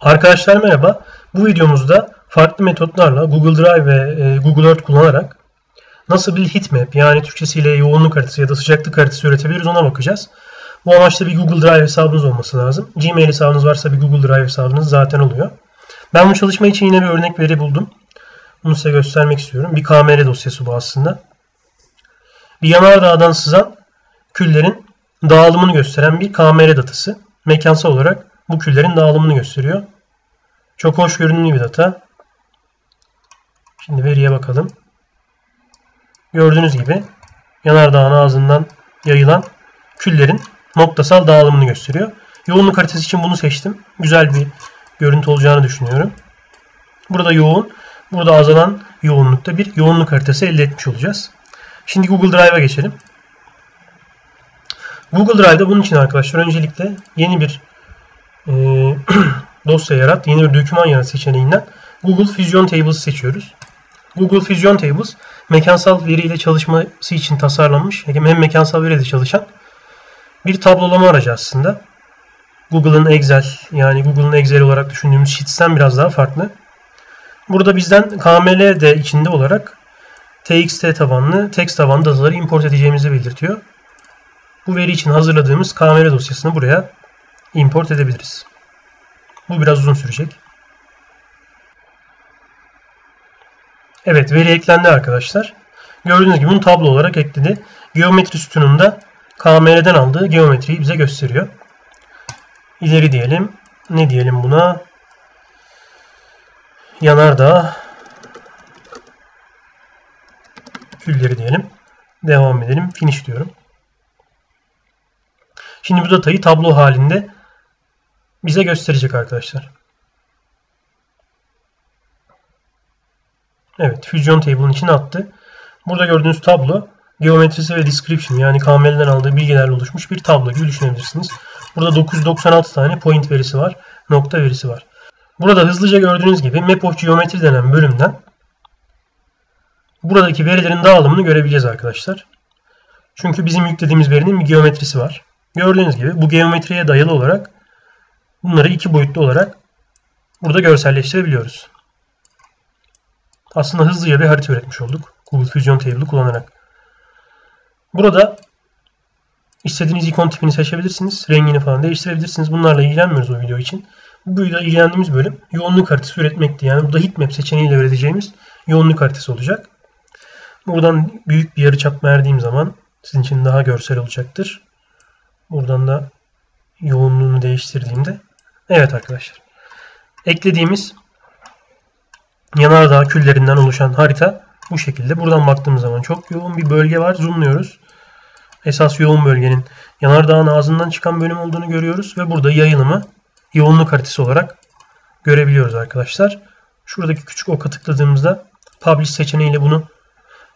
Arkadaşlar merhaba. Bu videomuzda farklı metotlarla Google Drive ve e, Google Earth kullanarak nasıl bir heatmap yani Türkçesiyle yoğunluk haritası ya da sıcaklık haritası üretebiliriz ona bakacağız. Bu amaçla bir Google Drive hesabınız olması lazım. Gmail hesabınız varsa bir Google Drive hesabınız zaten oluyor. Ben bu çalışma için yine bir örnek veri buldum. Bunu size göstermek istiyorum. Bir KMR dosyası bu aslında. Bir yanardağdan sızan küllerin dağılımını gösteren bir KMR datası. Mekansal olarak bu küllerin dağılımını gösteriyor. Çok hoş görünümlü bir data. Şimdi veriye bakalım. Gördüğünüz gibi yanardağın ağzından yayılan küllerin noktasal dağılımını gösteriyor. Yoğunluk haritası için bunu seçtim. Güzel bir görüntü olacağını düşünüyorum. Burada yoğun, burada azalan yoğunlukta bir yoğunluk haritası elde etmiş olacağız. Şimdi Google Drive'a geçelim. Google Drive'da bunun için arkadaşlar öncelikle yeni bir dosya yarat, yeni bir doküman yarat seçeneğinden Google Fusion Tables seçiyoruz. Google Fusion Tables mekansal veriyle çalışması için tasarlanmış hem mekansal veriyle çalışan bir tablolama aracı aslında. Google'ın Excel yani Google'ın Excel olarak düşündüğümüz Sheets'ten biraz daha farklı. Burada bizden KML de içinde olarak TXT tabanlı, text tabanlı dataları import edeceğimizi belirtiyor. Bu veri için hazırladığımız KML dosyasını buraya import edebiliriz. Bu biraz uzun sürecek. Evet veri eklendi arkadaşlar. Gördüğünüz gibi bunu tablo olarak ekledi. Geometri sütununda KML'den aldığı geometriyi bize gösteriyor. İleri diyelim. Ne diyelim buna? Yanardağ külleri diyelim. Devam edelim. Finish diyorum. Şimdi bu datayı tablo halinde bize gösterecek arkadaşlar. Evet, Fusion Table'ın içine attı. Burada gördüğünüz tablo geometrisi ve description yani KML'den aldığı bilgilerle oluşmuş bir tablo gibi düşünebilirsiniz. Burada 996 tane point verisi var, nokta verisi var. Burada hızlıca gördüğünüz gibi Map of Geometry denen bölümden buradaki verilerin dağılımını görebileceğiz arkadaşlar. Çünkü bizim yüklediğimiz verinin bir geometrisi var. Gördüğünüz gibi bu geometriye dayalı olarak bunları iki boyutlu olarak burada görselleştirebiliyoruz. Aslında hızlıca bir harita üretmiş olduk. Google Fusion Table'ı kullanarak. Burada istediğiniz ikon tipini seçebilirsiniz. Rengini falan değiştirebilirsiniz. Bunlarla ilgilenmiyoruz o video için. Bu videoda ilgilendiğimiz bölüm yoğunluk haritası üretmekti. Yani burada heatmap seçeneğiyle üreteceğimiz yoğunluk haritası olacak. Buradan büyük bir yarıçap verdiğim zaman sizin için daha görsel olacaktır. Buradan da yoğunluğunu değiştirdiğimde evet arkadaşlar. Eklediğimiz yanardağ küllerinden oluşan harita bu şekilde. Buradan baktığımız zaman çok yoğun bir bölge var. Zoomluyoruz. Esas yoğun bölgenin yanardağın ağzından çıkan bölüm olduğunu görüyoruz ve burada yayılımı yoğunluk haritası olarak görebiliyoruz arkadaşlar. Şuradaki küçük oka tıkladığımızda Publish seçeneğiyle bunu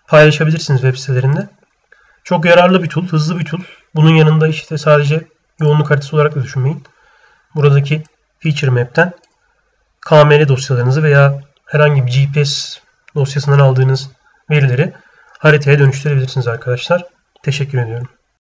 paylaşabilirsiniz web sitelerinde. Çok yararlı bir tool, hızlı bir tool. Bunun yanında işte sadece yoğunluk haritası olarak da düşünmeyin. Buradaki Feature Map'ten KML dosyalarınızı veya herhangi bir GPS dosyasından aldığınız verileri haritaya dönüştürebilirsiniz arkadaşlar. Teşekkür ediyorum.